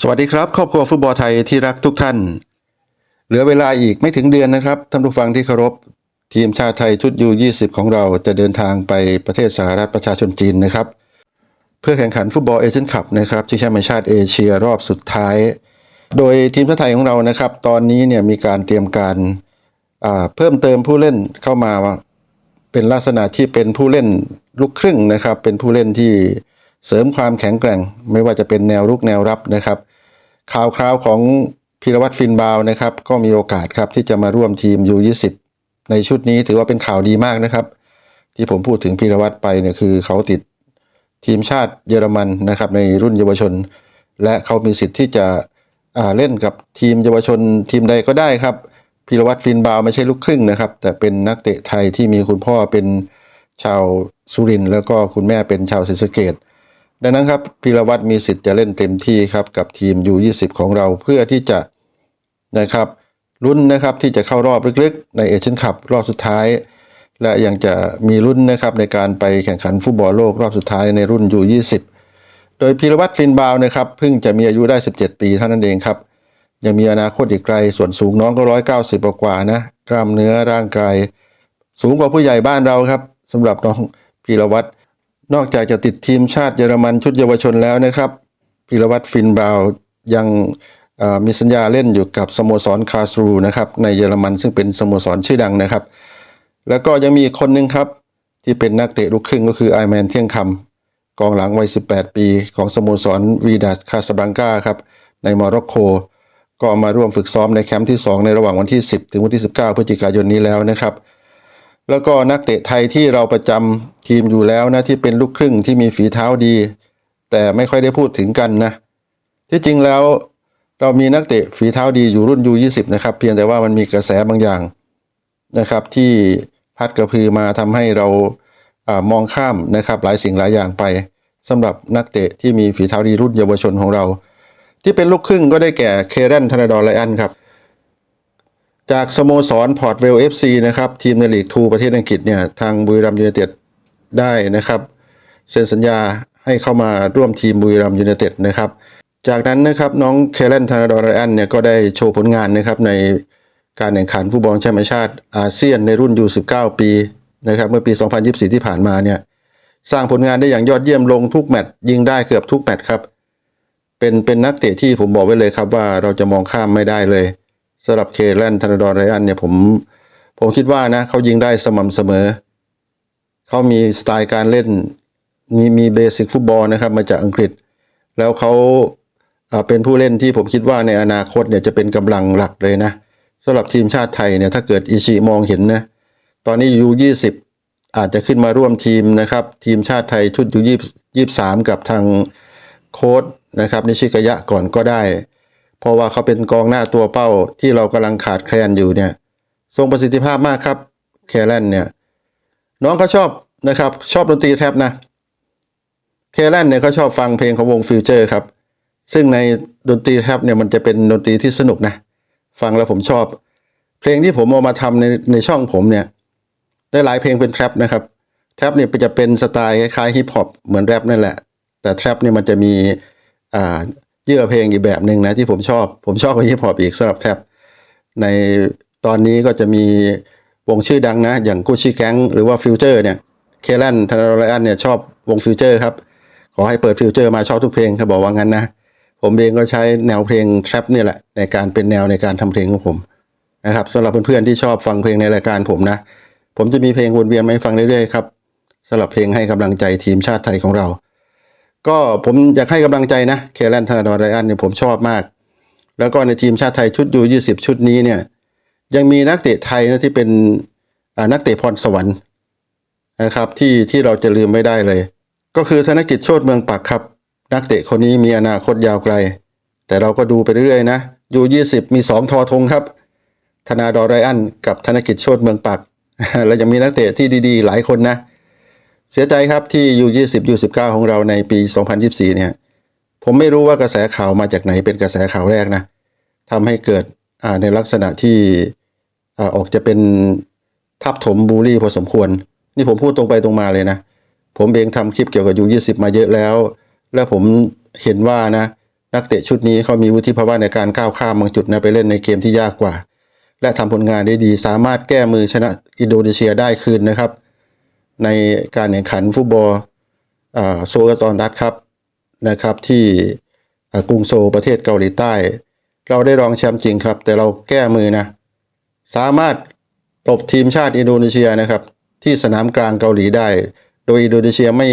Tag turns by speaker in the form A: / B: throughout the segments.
A: สวัสดีครับ ครอบครัวฟุตบอลไทยที่รักทุกท่าน เหลือเวลาอีกไม่ถึงเดือนนะครับท่านผู้ฟังที่เคารพทีมชาติไทยชุดยู20 ของเราจะเดินทางไปประเทศสหรัฐประชาชนจีนนะครับ เพื่อแข่งขันฟุตบอลเอเชียนคัพนะครับชิงแชมป์แห่งชาติเอเชียรอบสุดท้าย โดยทีมชาติไทยของเรานะครับ ตอนนี้เนี่ยมีการเตรียมการเพิ่มเติมผู้เล่นเข้ามาเป็นลักษณะที่เป็นผู้เล่นลูกครึ่งนะครับ เป็นผู้เล่นที่ เสริมความแข็งแกร่ง ไม่ว่าจะเป็นแนวรุกแนวรับนะครับ ข่าวคราวของพีรวัตรฟินบาวนะครับ ก็มีโอกาสครับที่จะมาร่วมทีม U20 ในชุดนี้ถือว่าเป็นข่าวดีมากนะครับ ที่ผมพูดถึงพีรวัตรไปเนี่ยคือเขาติดทีมชาติเยอรมันนะครับในรุ่นเยาวชน และเขามีสิทธิ์ที่จะอ่าเล่นกับทีมเยาวชนทีมใดก็ได้ครับพีรวัตรฟินบาวไม่ใช่ลูกครึ่งนะครับ แต่เป็นนักเตะไทยที่มีคุณพ่อเป็นชาวสุรินทร์แล้วก็คุณแม่เป็นชาวศรีสะเกด ดังนั้นครับพีรวัตรมีสิทธิ์จะเล่นเต็มที่ครับกับทีม U20 ของเราเพื่อที่จะนะครับลุ้นนะครับที่จะเข้ารอบลึกๆ ในเอเชียนคัพรอบสุดท้าย และยังจะมีลุ้นนะครับในการไปแข่งขันฟุตบอลโลกรอบสุดท้ายในรุ่น U20 โดยพีรวัตรฟินบาวนะครับเพิ่งจะมีอายุได้ 17 ปีเท่านั้นเองครับ ยังมีอนาคตอีกไกลส่วนสูงน้องก็ร้อยเก้าสิบกว่านะกล้ามเนื้อร่างกาย สูงกว่าผู้ใหญ่บ้านเราครับสำหรับน้องพีรวัตร นอกจากจะติดทีมชาติเยอรมันชุดเยาวชนแล้วนะครับพีรวัตรฟินบาวยังมีสัญญาเล่นอยู่กับสโมสรคาสรูนะครับในเยอรมันซึ่งเป็นสโมสรชื่อดังนะครับ แล้วก็ยังมีอีกคนหนึ่งครับ ที่เป็นนักเตะลูกครึ่งก็คือไอแมนเที่ยงคำกองหลังวัย 18 ปีของสโมสรวีดัสคาสบังกาครับในโมร็อกโก ก็มาร่วมฝึกซ้อมในแคมป์ที่ 2 ในระหว่างวันที่ 10 ถึงวันที่ 19 พฤศจิกายนนี้แล้วนะครับ แล้วก็นักเตะไทยที่เราประจำทีมอยู่แล้วนะที่เป็นลูกครึ่งที่มีฝีเท้าดี แต่ไม่ค่อยได้พูดถึงกันนะ ที่จริงแล้วเรามีนักเตะฝีเท้าดีอยู่รุ่น U20 นะครับ เพียงแต่ว่ามันมีกระแสบางอย่างนะครับที่พัดกระพือมาทำให้เราอามองข้ามนะครับหลายสิ่งหลายอย่างไปสำหรับนักเตะที่มีฝีเท้าดีรุ่นเยาวชนของเรา ที่เป็นลูกครึ่งก็ได้แก่เคเรนธนาดอนไลอันครับ จากสโมสรพอร์ตเวลเอฟซีนะครับทีมในลีกทูประเทศอังกฤษเนี่ยทางบุรีรัมย์ยูไนเต็ดได้นะครับเซ็นสัญญาให้เข้ามาร่วมทีมบุรีรัมย์ยูไนเต็ดนะครับจากนั้นนะครับน้องเคเลนธนาดอนไลอันเนี่ยก็ได้โชว์ผลงานนะครับในการแข่งขันฟุตบอลแชมป์แห่งชาติอาเซียนในรุ่นยู19 ปีนะครับเมื่อปี 2024 ที่ผ่านมาเนี่ยสร้างผลงานได้อย่างยอดเยี่ยมลงทุกแมตช์ยิงได้เกือบทุกแมตช์ครับเป็นเป็นนักเตะที่ผมบอกไว้เลยครับว่าเราจะมองข้ามไม่ได้เลย สำหรับเคแลนธนาดอนไรอันเนี่ยผมผมคิดว่านะเขายิงได้สม่ำเสมอ เขามีสไตล์การเล่น มีมีเบสิกฟุตบอลนะครับมาจากอังกฤษ แล้วเขาเป็นผู้เล่นที่ผมคิดว่าในอนาคตเนี่ยจะเป็นกำลังหลักเลยนะสำหรับทีมชาติไทยเนี่ยถ้าเกิดอิชิมองเห็นนะตอนนี้ยูยี่สิบอาจจะขึ้นมาร่วมทีมนะครับ ทีมชาติไทยชุดยูยี่ยี่สามกับทางโค้ดนะครับนิชิกายะก่อนก็ได้ เพราะว่าเขาเป็นกองหน้าตัวเป้าที่เรากำลังขาดแคลนอยู่เนี่ยทรงประสิทธิภาพมากครับแคลนเนี่ยน้องเขาชอบนะครับชอบดนตรีแท็บนะแคลนเนี่ยเขาชอบฟังเพลงของวงฟิวเจอร์ครับ ซึ่งในดนตรีแท็บเนี่ยมันจะเป็นดนตรีที่สนุกนะ ฟังแล้วผมชอบ เพลงที่ผมเอามาทำในในช่องผมเนี่ย ได้หลายเพลงเป็นแทร็ปนะครับแทร็ปเนี่ยจะเป็นสไตล์คล้ายๆฮิปฮอปเหมือนแรปนั่นแหละ แต่แทร็ปเนี่ยมันจะมีอ่า เยื่อเพลงอีกแบบหนึ่งนะที่ผมชอบ ผมชอบกว่าฮิปฮอปอีกสำหรับแทร็ปในตอนนี้ก็จะมีวงชื่อดังนะ อย่างกูชี่แก๊งหรือว่าฟิวเจอร์เนี่ยเคลันธนาไรอันเนี่ยชอบวงฟิวเจอร์ครับ ขอให้เปิดฟิวเจอร์มาชอบทุกเพลงเขาบอกว่างั้นนะ ผมเองก็ใช้แนวเพลงแทร็ปนี่แหละ ในการเป็นแนวในการทำเพลงของผมนะครับสำหรับเพื่อนๆที่ชอบฟังเพลงในรายการผมนะ ผมจะมีเพลงวนเวียนมาให้ฟังเรื่อยๆครับสำหรับเพลงให้กำลังใจทีมชาติไทยของเรา ก็ผมอยากให้กำลังใจนะเคลันธนาดอนไรอันเนี่ยผมชอบมาก แล้วก็ในทีมชาติไทยชุดยูยี่สิบชุดนี้เนี่ยยังมีนักเตะไทยนะที่เป็นนักเตะพรสวรรค์นะครับที่ที่เราจะลืมไม่ได้เลย ก็คือธนกิจโชติเมืองปักครับ นักเตะคนนี้มีอนาคตยาวไกล แต่เราก็ดูไปเรื่อยๆนะยูยี่สิบมีสองทอธงครับ ธนาดอไรอันกับธนกิจโชติเมืองปัก แล้วยังมีนักเตะที่ดีๆ หลายคนนะ เสียใจครับที่ U20 U19 ของเราในปี2024เนี่ย ผมไม่รู้ว่ากระแสข่าวมาจากไหนเป็นกระแสข่าวแรกนะทำให้เกิดอ่าในลักษณะที่อ่าออกจะเป็นทับถมบูลลี่พอสมควร นี่ผมพูดตรงไปตรงมาเลยนะ ผมเองทำคลิปเกี่ยวกับ U20 มาเยอะแล้ว แล้วผมเห็นว่านะนักเตะชุดนี้เขามีวุฒิภาวะในการก้าวข้ามบางจุดนะไปเล่นในเกมที่ยากกว่า และทำผลงานได้ดีสามารถแก้มือชนะอินโดนีเซียได้คืนนะครับ ในการแข่งขันฟุตบอลโซลซอนดัตครับนะครับที่กรุงโซลประเทศเกาหลีใต้ เราได้รองแชมป์จริงครับ แต่เราแก้มือนะ สามารถตบทีมชาติอินโดนีเซียนะครับ ที่สนามกลางเกาหลีได้ โดยอินโดนีเซียไม่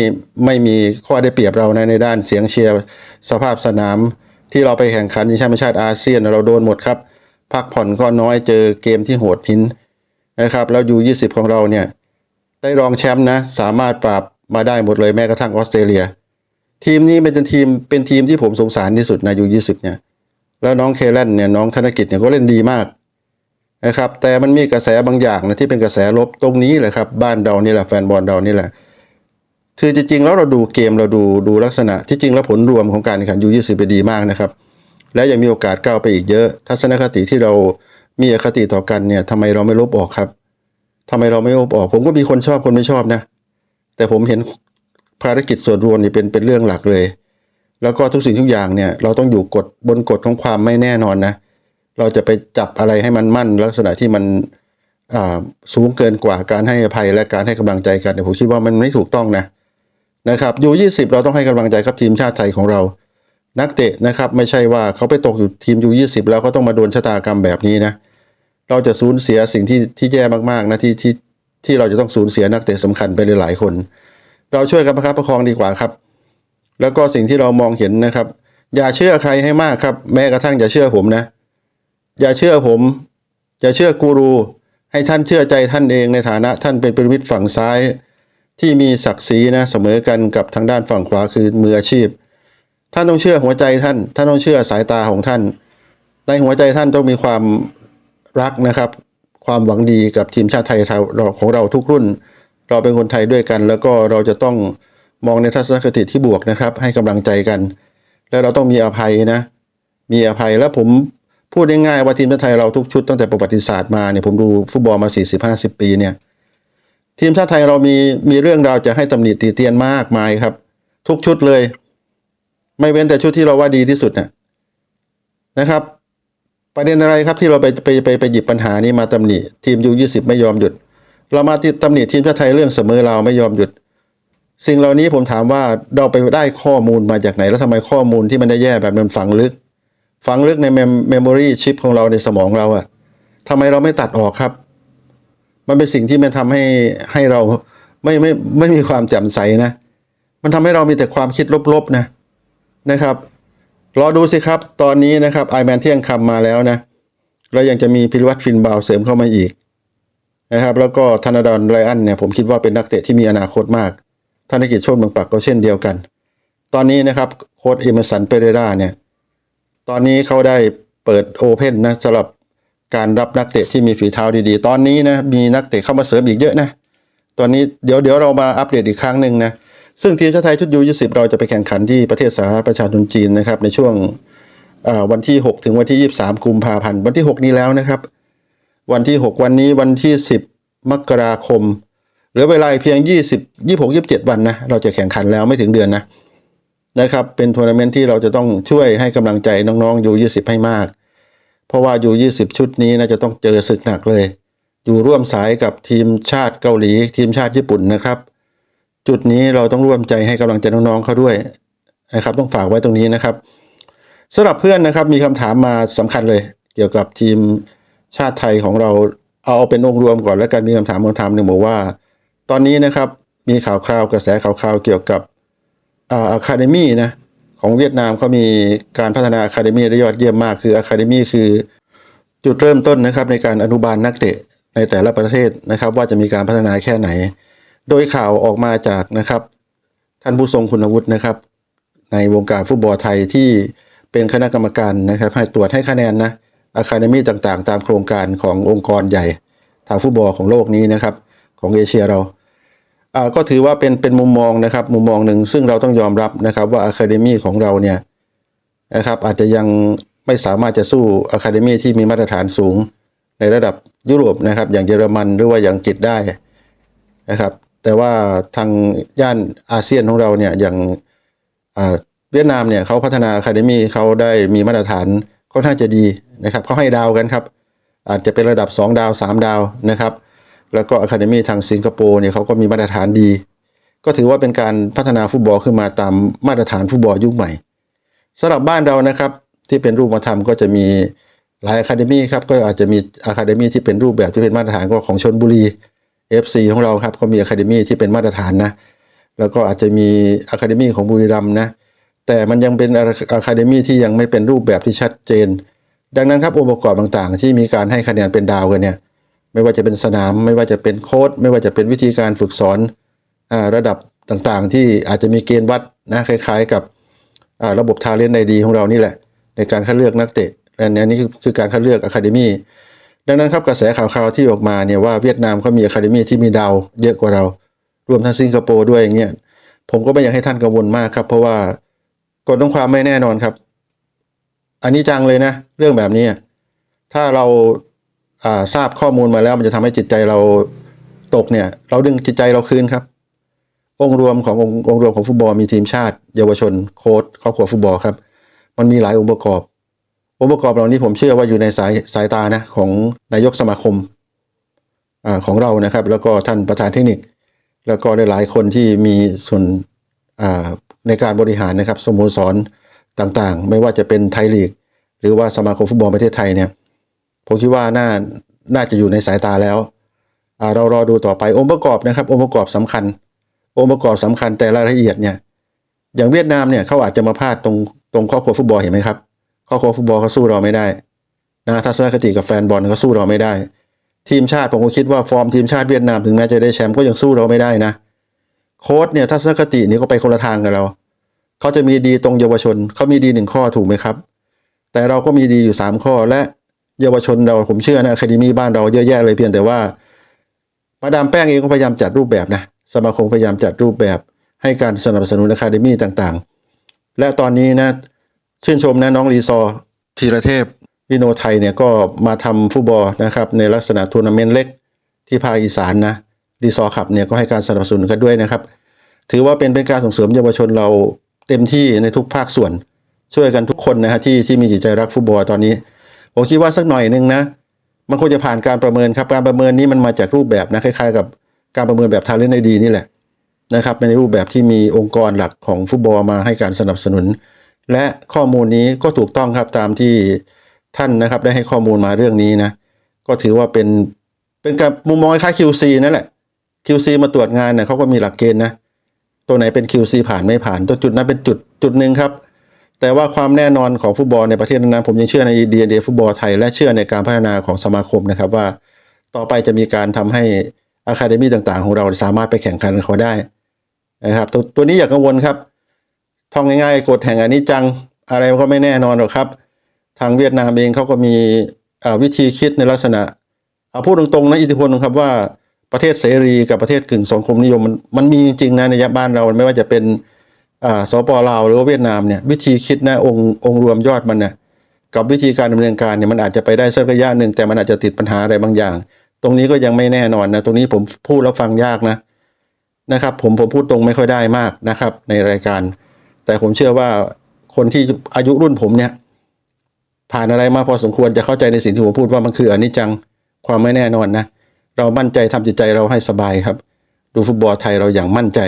A: ไม่มีข้อได้เปรียบเราในในด้านเสียงเชียร์สภาพสนามที่เราไปแข่งขันในแชมป์ชาติอาเซียนเราโดนหมดครับพักผ่อนก็น้อยเจอเกมที่โหดหินนะครับแล้วยู20 ของเราเนี่ย ได้รองแชมป์นะ สามารถปราบมาได้หมดเลยแม้กระทั่งออสเตรเลีย ทีมนี้เป็นทีมเป็นทีมที่ผมสงสารที่สุดนะยู20เนี่ย แล้วน้องเคเลนเนี่ยน้องธนกิจเนี่ยก็เล่นดีมากนะครับแต่มันมีกระแสบางอย่างนะที่เป็นกระแสลบตรงนี้แหละครับ บ้านเรานี่แหละแฟนบอลเรานี่แหละคือจริงๆแล้วเราดูเกมเราดูดูลักษณะที่จริงแล้วผลรวมของการแข่งขันยู20ไปดีมากนะครับ และยังมีโอกาสก้าวไปอีกเยอะ ทัศนคติที่เรามีอคติต่อกันเนี่ยทำไมเราไม่ลบออกครับ ทำไมเราไม่ลบออก ผมก็มีคนชอบคนไม่ชอบนะ แต่ผมเห็นภารกิจส่วนรวมนี่เป็นเป็นเรื่องหลักเลย แล้วก็ทุกสิ่งทุกอย่างเนี่ย เราต้องอยู่กฎบนกฎของความไม่แน่นอนนะ เราจะไปจับอะไรให้มันมั่น ลักษณะที่มันอ่าสูงเกินกว่าการให้อภัยและการให้กำลังใจกันเนี่ยผมคิดว่ามันไม่ถูกต้องนะนะครับยูยี่สิบเราต้องให้กำลังใจครับทีมชาติไทยของเรา นักเตะนะครับ ไม่ใช่ว่าเขาไปตกอยู่ทีมยูยี่สิบแล้วเขาต้องมาโดนชะตากรรมแบบนี้นะ เราจะสูญเสียสิ่งที่ที่แย่มากๆนะที่ที่ที่เราจะต้องสูญเสียนักเตะสำคัญไปหลายๆคน เราช่วยกันประคับประคองดีกว่าครับ แล้วก็สิ่งที่เรามองเห็นนะครับ อย่าเชื่อใครให้มากครับ แม้กระทั่งอย่าเชื่อผมนะ อย่าเชื่อผมอย่าเชื่อกูรู ให้ท่านเชื่อใจท่านเองในฐานะท่านเป็นปริวิทย์ฝั่งซ้าย ที่มีศักดิ์ศรีนะเสมอกันกับทางด้านฝั่งขวาคือมืออาชีพ ท่านต้องเชื่อหัวใจท่าน ท่านต้องเชื่อสายตาของท่าน ในหัวใจท่านต้องมีความ รักนะครับ ความหวังดีกับทีมชาติไทยเราของเราทุกรุ่น เราเป็นคนไทยด้วยกัน แล้วก็เราจะต้องมองในทัศนคติที่บวกนะครับ ให้กำลังใจกัน แล้วเราต้องมีอภัยนะ มีอภัยแล้วผมพูดง่ายๆว่าทีมชาติไทยเราทุกชุดตั้งแต่ประวัติศาสตร์มาเนี่ยผมดูฟุตบอลมา 40-50 ปีเนี่ยทีมชาติไทยเรามีมีเรื่องราวจะให้ตำหนิตีเตียนมากมายครับ ทุกชุดเลย ไม่เว้นแต่ชุดที่เราว่าดีที่สุดนะนะครับ ประเด็นอะไรครับที่เราไปไปไปไปหยิบปัญหานี้มาตำหนิทีมยูยี่สิบไม่ยอมหยุด เรามาที่ตำหนิทีมชาติไทยเรื่องเสมอเราไม่ยอมหยุด สิ่งเหล่านี้ผมถามว่าเราไปได้ข้อมูลมาจากไหน แล้วทำไมข้อมูลที่มันได้แย่แบบนั้นฝังลึก ฝังลึกในเมมโมรีชิปของเราในสมองเราอะทำไมเราไม่ตัดออกครับ มันเป็นสิ่งที่มันทำให้ให้เราไม่ไม่ไม่มีความแจ่มใสนะ มันทำให้เรามีแต่ความคิดลบๆนะนะครับ รอดูสิครับ ตอนนี้นะครับไอแมนเที่ยงคำมาแล้วนะ แล้วยังจะมีพิรวัตรฟินบาวเสริมเข้ามาอีกนะครับ แล้วก็ธนดรไรอันเนี่ยผมคิดว่าเป็นนักเตะที่มีอนาคตมาก ธนกิจโชติเมืองปักก็เช่นเดียวกัน ตอนนี้นะครับโค้ชเอเมสันเปเรราเนี่ย ตอนนี้เขาได้เปิดโอเพ่นนะสำหรับการรับนักเตะที่มีฝีเท้าดีๆ ตอนนี้นะมีนักเตะเข้ามาเสริมอีกเยอะนะ ตอนนี้เดี๋ยวเดี๋ยวเรามาอัปเดตอีกครั้งหนึ่งนะ ซึ่งทีมชาติไทยชุดยู20เราจะไปแข่งขันที่ประเทศสาธารณประชาชนจีนนะครับในช่วงวันที่ 6 ถึงวันที่ 23 กุมภาพันธ์วันที่ 6 นี้แล้วนะครับ วันที่ 6 วันนี้วันที่ 10 มกราคมเหลือเวลาอีกเพียง 20 26 27 วันนะเราจะแข่งขันแล้วไม่ถึงเดือนนะนะครับเป็นทัวร์นาเมนต์ที่เราจะต้องช่วยให้กำลังใจน้องๆยู20 ให้มาก เพราะว่ายู20 ชุดนี้นะจะต้องเจอศึกหนักเลย อยู่ร่วมสายกับทีมชาติเกาหลี ทีมชาติญี่ปุ่นนะครับ จุดนี้เราต้องร่วมใจให้กำลังใจน้องๆเขาด้วยนะครับ ต้องฝากไว้ตรงนี้นะครับสำหรับเพื่อนนะครับมีคำถามมาสำคัญเลย เกี่ยวกับทีมชาติไทยของเราเอาเป็นองค์รวมก่อนแล้วกันมีคำถามคำถามหนึ่งบอกว่า ตอนนี้นะครับมีข่าวคราวกระแสข่าวคราวเกี่ยวกับอ่าอะคาเดมี่นะของเวียดนามเขามีการพัฒนาอะคาเดมี่ได้ยอดเยี่ยมมากคืออะคาเดมี่คือจุดเริ่มต้นนะครับในการอนุบาลนักเตะในแต่ละประเทศนะครับ ว่าจะมีการพัฒนาแค่ไหน โดยข่าวออกมาจากนะครับ ท่านผู้ทรงคุณวุฒินะครับ ในวงการฟุตบอลไทยที่เป็นคณะกรรมการนะครับ ให้ตรวจให้คะแนนนะอะคาเดมี่ต่างๆ ตามโครงการขององค์กรใหญ่ ทางฟุตบอลของโลกนี้นะครับ ของเอเชียเราอ่าก็ถือว่าเป็นเป็นมุมมองนะครับ มุมมองหนึ่งซึ่งเราต้องยอมรับนะครับ ว่าอะคาเดมี่ของเราเนี่ยนะครับอาจจะยังไม่สามารถจะสู้อะคาเดมี่ที่มีมาตรฐานสูงในระดับยุโรปนะครับ อย่างเยอรมันหรือว่าอย่างอังกฤษได้นะครับ แต่ว่าทางย่านอาเซียนของเราเนี่ยอย่างเวียดนามเนี่ยเขาพัฒนาอะคาเดมี่เขาได้มีมาตรฐานค่อนข้างจะดีนะครับเขาให้ดาวกันครับ อาจจะเป็นระดับ 2 ดาว 3 ดาวนะครับ แล้วก็อะคาเดมี่ทางสิงคโปร์เนี่ยเขาก็มีมาตรฐานดี ก็ถือว่าเป็นการพัฒนาฟุตบอลขึ้นมาตามมาตรฐานฟุตบอลยุคใหม่สำหรับบ้านเรานะครับที่เป็นรูปธรรมก็จะมีหลายอะคาเดมี่ครับก็อาจจะมีอะคาเดมี่ที่เป็นรูปแบบที่เป็นมาตรฐานก็ของชนบุรี FC ของเราครับก็มีอะคาเดมีที่เป็นมาตรฐานนะ แล้วก็อาจจะมีอะคาเดมีของบุรีรัมย์นะ แต่มันยังเป็นอะคาเดมี่ที่ยังไม่เป็นรูปแบบที่ชัดเจน ดังนั้นครับองค์ประกอบต่างๆ ที่มีการให้คะแนนเป็นดาวกันเนี่ยไม่ว่าจะเป็นสนามไม่ว่าจะเป็นโค้ดไม่ว่าจะเป็นวิธีการฝึกสอนอระดับต่างๆ ที่อาจจะมีเกณฑ์วัดนะคล้าย ๆ กับระบบทาเลนในดีของเรานี่แหละ ในการคัดเลือกนักเตะและอันนี้คือคือการคัดเลือกอะคาเดมี่ ดังนั้นครับกระแสข่าวๆที่ออกมาเนี่ยว่าเวียดนามเขามีอะคาเดมี่ที่มีดาวเยอะกว่าเรา รวมทั้งสิงคโปร์ด้วยอย่างเงี้ยผมก็ไม่อยากให้ท่านกังวลมากครับ เพราะว่ากฎของความไม่แน่นอนครับ อันนี้จังเลยนะ เรื่องแบบนี้ ถ้าเราอาทราบข้อมูลมาแล้วมันจะทำให้จิตใจเราตกเนี่ย เราดึงจิตใจเราคืนครับ องค์รวมขององค์องค์รวมของฟุตบอลมีทีมชาติ เยาวชนโค้ชครอบครัวฟุตบอลครับ มันมีหลายองค์ประกอบ องค์ประกอบเหล่านี้ผมเชื่อว่าอยู่ในสายสายตานะของนายกสมาคมอาของเรานะครับ แล้วก็ท่านประธานเทคนิค แล้วก็หลายๆคนที่มีส่วนในการบริหารนะครับสโมสรต่างๆ ไม่ว่าจะเป็นไทยลีก หรือว่าสมาคมฟุตบอลประเทศไทยเนี่ยผมคิดว่าน่าน่าจะอยู่ในสายตาแล้วเรารอดูต่อไปองค์ประกอบนะครับ องค์ประกอบสำคัญ องค์ประกอบสำคัญแต่รายละเอียดเนี่ยอย่างเวียดนามเนี่ยเขาอาจจะมาพลาดตรงตรงครอบครัวฟุตบอลเห็นไหมครับ ครอบครัวฟุตบอลเขาสู้เราไม่ได้นะทัศนคติกับแฟนบอลเขาสู้เราไม่ได้ ทีมชาติผมก็คิดว่าฟอร์มทีมชาติเวียดนามถึงแม้จะได้แชมป์ก็ยังสู้เราไม่ได้นะ โค้ชเนี่ยทัศนคตินี่ก็ไปคนละทางกับเราเขาจะมีดีตรงเยาวชนเขามีดีหนึ่งข้อถูกไหมครับ แต่เราก็มีดีอยู่สามข้อและเยาวชนเราผมเชื่อนะคาเดมีบ้านเราเยอะแยะเลยเพียงแต่ว่ามาดามแป้งเองก็พยายามจัดรูปแบบนะสมาคมพยายามจัดรูปแบบให้การสนับสนุนอะคาเดมี่ต่างๆ และตอนนี้นะ ชื่นชมนะน้องรีซอร์ธีรเทพวิโนไทยเนี่ยก็มาทำฟุตบอลนะครับในลักษณะทัวร์นาเมนต์เล็กที่ภาคอีสานนะรีซอร์ขับเนี่ยก็ให้การสนับสนุนกันด้วยนะครับ ถือว่าเป็นเป็นการส่งเสริมเยาวชนเราเต็มที่ในทุกภาคส่วน ช่วยกันทุกคนนะฮะที่ที่มีจิตใจรักฟุตบอลตอนนี้ ผมคิดว่าสักหน่อยหนึ่งนะมันควรจะผ่านการประเมินครับการประเมินนี้มันมาจากรูปแบบนะคล้ายๆ กับการประเมินแบบทาเลนต์ดีนี่แหละนะครับในรูปแบบที่มีองค์กรหลักของฟุตบอลมาให้การสนับสนุน และข้อมูลนี้ก็ถูกต้องครับตามที่ท่านนะครับได้ให้ข้อมูลมาเรื่องนี้นะ ก็ถือว่าเป็นเป็นการมุมมองคล้าย QC นั่นแหละ QC มาตรวจงานเนี่ยเขาก็มีหลักเกณฑ์นะ ตัวไหนเป็น QC ผ่านไม่ผ่านตัวจุดนั้นเป็นจุดจุดหนึ่งครับ แต่ว่าความแน่นอนของฟุตบอลในประเทศนั้นผมยังเชื่อใน DNA ฟุตบอลไทย และเชื่อในการพัฒนาของสมาคมนะครับว่าต่อไปจะมีการทำให้อะคาเดมี่ต่างๆ ของเราสามารถไปแข่งขันกับเขาได้นะครับตัวตัวนี้อย่ากังวลครับ ท่องง่ายๆกฎแห่งอนิจจัง อะไรก็ไม่แน่นอนหรอกครับ ทางเวียดนามเองเขาก็มีวิธีคิดในลักษณะเอาพูดตรงๆนะอิทธิพลนครับว่าประเทศเสรีกับประเทศกึ่งสังคมนิยมมันมันมีจริงๆนะในบ้านเราไม่ว่าจะเป็นสปลาวหรือว่าเวียดนามเนี่ยวิธีคิดนะองค์องค์รวมยอดมันเนี่ยกับวิธีการดำเนินการเนี่ยมันอาจจะไปได้สักระยะหนึ่งแต่มันอาจจะติดปัญหาอะไรบางอย่าง ตรงนี้ก็ยังไม่แน่นอนนะตรงนี้ผมพูดแล้วฟังยากนะนะครับ ผมผมพูดตรงไม่ค่อยได้มากนะครับ ในรายการ แต่ผมเชื่อว่าคนที่อายุรุ่นผมเนี่ย ผ่านอะไรมาพอสมควรจะเข้าใจในสิ่งที่ผมพูดว่ามันคืออนิจจังความไม่แน่นอนนะเรามั่นใจทำจิตใจเราให้สบายครับ ดูฟุตบอลไทยเราอย่างมั่นใจ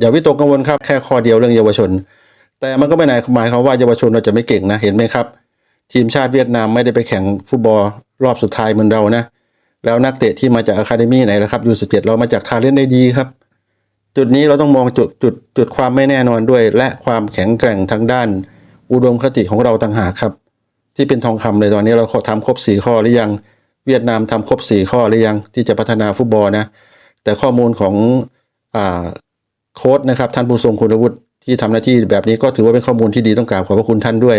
A: อย่าวิตกกังวลครับแค่ข้อเดียวเรื่องเยาวชน แต่มันก็ไม่ได้หมายความว่าเยาวชนเราจะไม่เก่งนะเห็นไหมครับ ทีมชาติเวียดนามไม่ได้ไปแข่งฟุตบอลรอบสุดท้ายเหมือนเรานะแล้วนักเตะที่มาจากอะคาเดมี่ไหนล่ะครับยูสิบเจ็ดเรามาจากทาเลนได้ดีครับ จุดนี้เราต้องมองจุดจุดจุดความไม่แน่นอนด้วย และความแข็งแกร่งทางด้าน อุดมคติของเราต่างหากครับ ที่เป็นทองคำเลยตอนนี้เราทำครบสี่ข้อหรือยัง เวียดนามทำครบสี่ข้อหรือยังที่จะพัฒนาฟุตบอลนะ แต่ข้อมูลของอโค้ดนะครับท่านผู้ทรงคุณวุฒิที่ทำหน้าที่แบบนี้ก็ถือว่าเป็นข้อมูลที่ดีต้องกราบขอบพระคุณท่านด้วย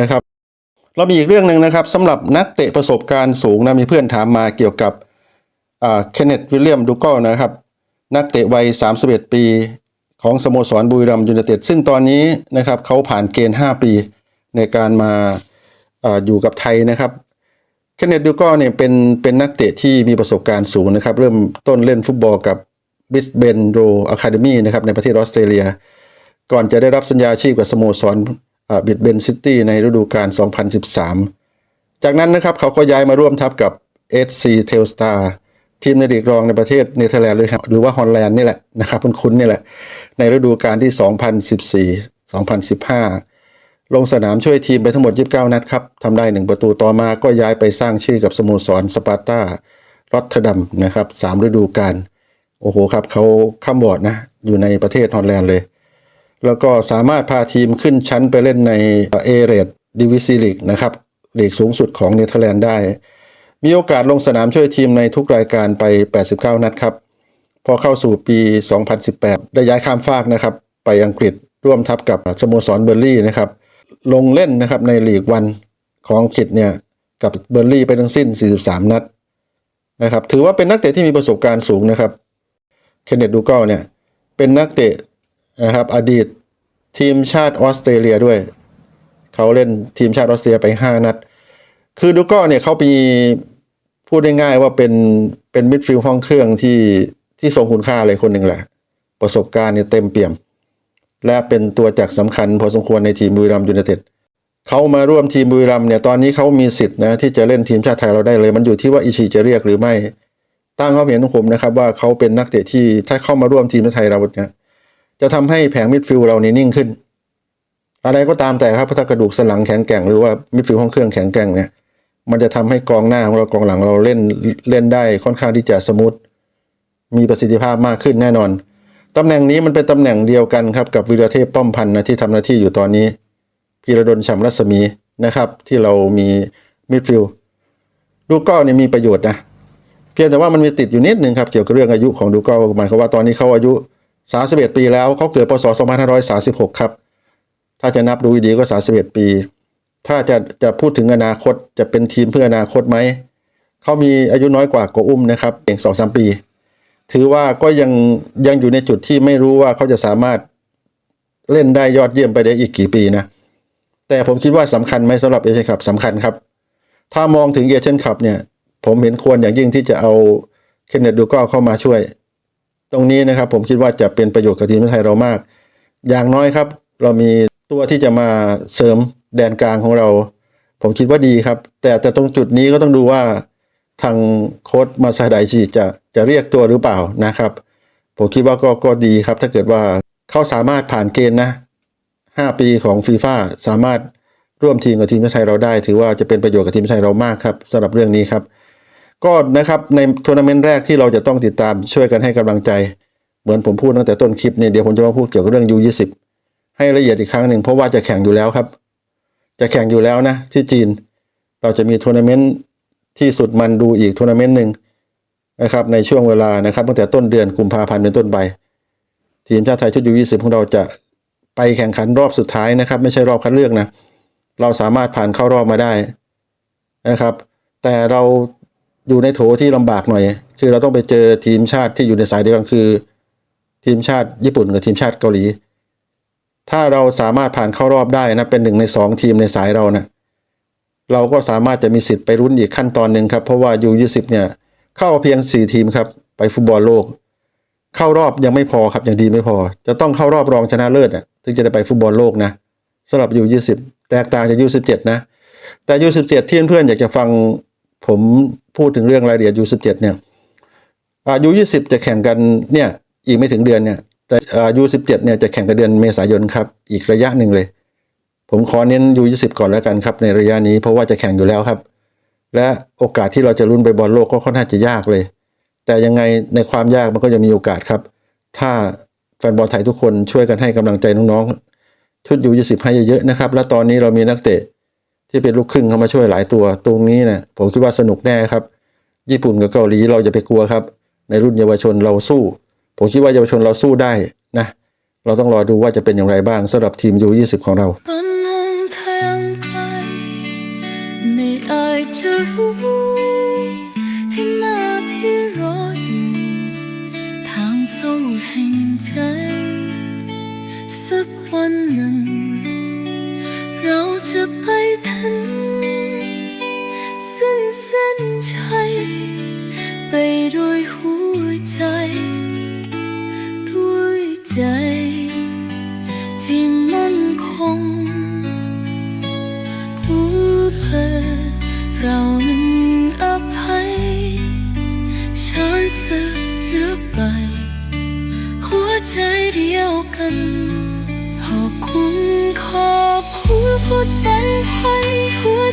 A: นะครับ เรามีอีกเรื่องหนึ่งนะครับสำหรับนักเตะประสบการณ์สูงนะมีเพื่อนถามมาเกี่ยวกับเคนเนตวิลเลียมดูกอลนะครับ นักเตะวัย 31 ปี ของสโมสรบุรีรัมย์ยูไนเต็ดซึ่งตอนนี้นะครับเขาผ่านเกณฑ์ 5 ปีในการมาอออยู่กับไทยนะครับเคนเนตดูกอลเนี่ยเป็นเป็นนักเตะที่มีประสบการณ์สูงนะครับ เริ่มต้นเล่นฟุตบอลกับบิสเบนโรอะคาเดมีนะครับในประเทศออสเตรเลีย ก่อนจะได้รับสัญญาชีพกับสโมสรบิดเบนซิตี้ในฤดูกาล 2013 จากนั้นนะครับเขาก็ย้ายมาร่วมทัพกับ SC t e l s t a r ทีมในลีกรองในประเทศเนเธอร์แลนด์หรือว่าฮอลแลนด์นี่แหละนะครับคุ้นๆนี่แหละ ในฤดูกาลที่ 2014-2015 ลงสนามช่วยทีมไปทั้งหมด 29 นัดครับทำได้ 1 ประตูต่อมาก็ย้ายไปสร้างชื่อกับสโมสรสปาร์ตารอตเทอร์ดัมนะครับ3ฤดูกาลโอ้โหครับเขาข้ามวอร์ดนะอยู่ในประเทศฮอลแลนด์เลย แล้วก็สามารถพาทีมขึ้นชั้นไปเล่นในเอเรดดิวิซีลีกนะครับลีกสูงสุดของเนเธอร์แลนด์ได้ มีโอกาสลงสนามช่วยทีมในทุกรายการไป 89 นัดครับ พอเข้าสู่ปี 2018 ได้ย้ายข้ามฟากนะครับ ไปอังกฤษร่วมทัพกับสโมสรเบอร์ลี่นะครับ ลงเล่นนะครับในลีกวันของอังกฤษเนี่ย กับเบอร์ลี่ไปทั้งสิ้น 43 นัดนะครับ ถือว่าเป็นนักเตะที่มีประสบการณ์สูงนะครับ เคนเนตดูกอลเนี่ย เป็นนักเตะนะครับอดีตทีมชาติออสเตรเลียด้วย เขาเล่นทีมชาติออสเตรเลียไป 5 นัด คือดูกอลเนี่ยเขามี พูดง่ายๆว่าเป็นเป็นมิดฟิลด์ห้องเครื่องที่ที่ทรงคุณค่าเลยคนหนึ่งแหละ ประสบการณ์เนี่ยเต็มเปี่ยม และเป็นตัวจักสำคัญพอสมควรในทีมบุรีรัมย์ยูไนเต็ดเขามาร่วมทีมบุรีรัมย์เนี่ยตอนนี้เขามีสิทธิ์นะที่จะเล่นทีมชาติไทยเราได้เลย มันอยู่ที่ว่าอิชิจะเรียกหรือไม่ตั้งความเห็นของผมนะครับว่าเขาเป็นนักเตะที่ถ้าเข้ามาร่วมทีมชาติไทยเราเนี่ยจะทำให้แผงมิดฟิลด์เรานี่นิ่งขึ้นอะไรก็ตามแต่ครับถ้ากระดูกสันหลังแข็งแกร่งหรือว่ามิดฟิลด์ห้องเครื่องแข็งแกร่งเนี่ย มันจะทำให้กองหน้าของเรากองหลังเราเล่นเล่นได้ค่อนข้างที่จะสมูทมีประสิทธิภาพมากขึ้นแน่นอน ตำแหน่งนี้มันเป็นตำแหน่งเดียวกันครับกับวีรเทพป้อมพันธ์นะที่ทำหน้าที่อยู่ตอนนี้พีระดลฉ่ำรัศมีนะครับ ที่เรามีมิดฟิลด์ดูก้อเนี่ยมีประโยชน์นะเพียงแต่ว่ามันมีติดอยู่นิดนึงครับเกี่ยวกับเรื่องอายุของดูก้อหมายความว่าตอนนี้เขาอายุ 31 ปีแล้วเขาเกิดพศ2536 ครับ ถ้าจะนับดูดีก็ 31 ปี ถ้าจะจะพูดถึงอนาคตจะเป็นทีมเพื่ออนาคตไหม เขามีอายุน้อยกว่าโกอุ้มนะครับเพียงสองสามปี ถือว่าก็ยังยังอยู่ในจุดที่ไม่รู้ว่าเขาจะสามารถเล่นได้ยอดเยี่ยมไปได้อีกกี่ปีนะ แต่ผมคิดว่าสำคัญไหมสำหรับเอเชียนคัพสำคัญครับ ถ้ามองถึงเอเชียนคัพเนี่ย ผมเห็นควรอย่างยิ่งที่จะเอาเคนเนตดูก็เข้ามาช่วย ตรงนี้นะครับ ผมคิดว่าจะเป็นประโยชน์กับทีมไทยเรามาก อย่างน้อยครับ เรามีตัวที่จะมาเสริม แดนกลางของเรา ผมคิดว่าดีครับ แต่แต่ตรงจุดนี้ก็ต้องดูว่าทางโค้ชมาซาไดชิจะจะเรียกตัวหรือเปล่านะครับ ผมคิดว่าก็ก็ดีครับ ถ้าเกิดว่าเขาสามารถผ่านเกณฑ์นะ 5 ปีของฟีฟ่าสามารถร่วมทีมกับทีมชาติไทยเราได้ ถือว่าจะเป็นประโยชน์กับทีมชาติไทยเรามากครับสำหรับเรื่องนี้ครับ ก็นะครับในทัวร์นาเมนต์แรกที่เราจะต้องติดตามช่วยกันให้กำลังใจ เหมือนผมพูดตั้งแต่ต้นคลิปเนี่ยเดี๋ยวผมจะมาพูดเกี่ยวกับเรื่อง U20 ให้ละเอียดอีกครั้งหนึ่งเพราะว่าจะแข่งอยู่แล้วครับ จะแข่งอยู่แล้วนะ ที่จีน เราจะมีทัวร์นาเมนต์ที่สุดมันดูอีกทัวร์นาเมนต์หนึ่งนะครับในช่วงเวลานะครับตั้งแต่ต้นเดือนกุมภาพันธ์เป็นต้นไป ทีมชาติไทยชุดยู20ของเราจะไปแข่งขันรอบสุดท้ายนะครับ ไม่ใช่รอบคัดเลือกนะเราสามารถผ่านเข้ารอบมาได้นะครับ แต่เราอยู่ในโถที่ลำบากหน่อย คือเราต้องไปเจอทีมชาติที่อยู่ในสายเดียวกันคือ ทีมชาติญี่ปุ่นกับทีมชาติเกาหลี ถ้าเราสามารถผ่านเข้ารอบได้นะเป็นหนึ่งในสองทีมในสายเรานะเราก็สามารถจะมีสิทธิ์ไปรุ้นอีกขั้นตอนหนึ่งครับ เพราะว่ายูยี่สิบเนี่ยเข้าเพียงสี่ทีมครับ ไปฟุตบอลโลก เข้ารอบยังไม่พอครับยังดีไม่พอ จะต้องเข้ารอบรองชนะเลิศอะถึงจะได้ไปฟุตบอลโลกนะสำหรับยูยี่สิบแตกต่างจากยูสิบเจ็ดนะ แต่ยูสิบเจ็ดที่เพื่อนๆอยากจะฟังผมพูดถึงเรื่องรายละเอียดยูสิบเจ็ดเนี่ยอายุยี่สิบจะแข่งกันเนี่ยอีกไม่ถึงเดือนเนี่ย แต่อยุสิบเจ็ดเนี่ยจะแข่งกันเดือนเมษายนครับ อีกระยะหนึ่งเลย ผมขอเน้นยูยี่สิบก่อนแล้วกันครับ ในระยะนี้เพราะว่าจะแข่งอยู่แล้วครับ และโอกาสที่เราจะลุ้นไปบอลโลกก็ค่อนข้างจะยากเลย แต่ยังไงในความยากมันก็ยังมีโอกาสครับ ถ้าแฟนบอลไทยทุกคนช่วยกันให้กำลังใจน้องๆ ชุดยูยี่สิบให้เยอะๆนะครับ และตอนนี้เรามีนักเตะที่เป็นลูกครึ่งเข้ามาช่วยหลายตัว ตรงนี้นะผมคิดว่าสนุกแน่ครับ ญี่ปุ่นกับเกาหลีเราอย่าไปกลัวครับ ในรุ่นเยาวชนเราสู้ ผมคิดว่าเยาวชนเราสู้ได้นะ เราต้องรอดูว่าจะเป็นอย่างไรบ้างสำหรับทีมยูยีของเรา
B: ไม่อาจจะรู้ให้หน้าที่รออยู่ทางสู้แห่งใจ สักวันหนึ่ง เราจะไปถึง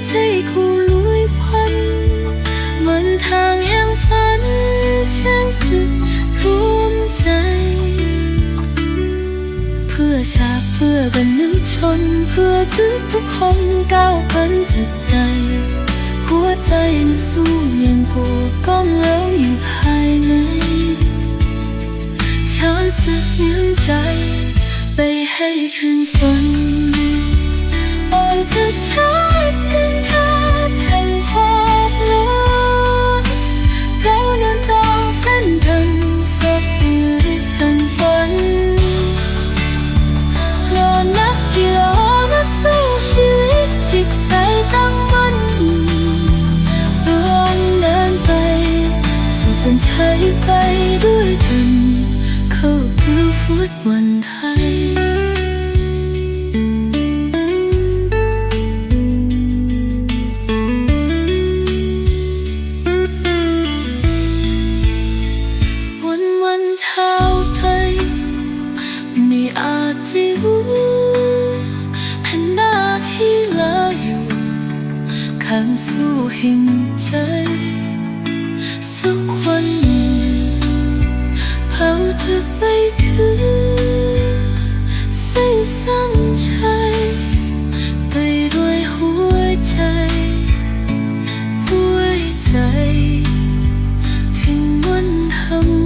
B: ใจคู่ลุยควันมันทางแห่งฝันช่างสึกรวมใจ เพื่อชาเพื่อบรรลุชน เพื่อทุกทุกคนก้าวพ้นจากใจ หัวใจนั้นสู้ยังกูก้องแล้วอยู่ภายในฉันสึกยืมใจ ไปให้ถึงฝัน เธอชัดกันคาแห่งความรักเราเดินตองเส้นดัสะอื้นดังฝนรอนักกีฬานักสู้ชีวิตจิตใจตั้งมั่นรอนเนไปสู่ส้นชัไปด้วยกันเข้าสู่ฟุตวันไทย come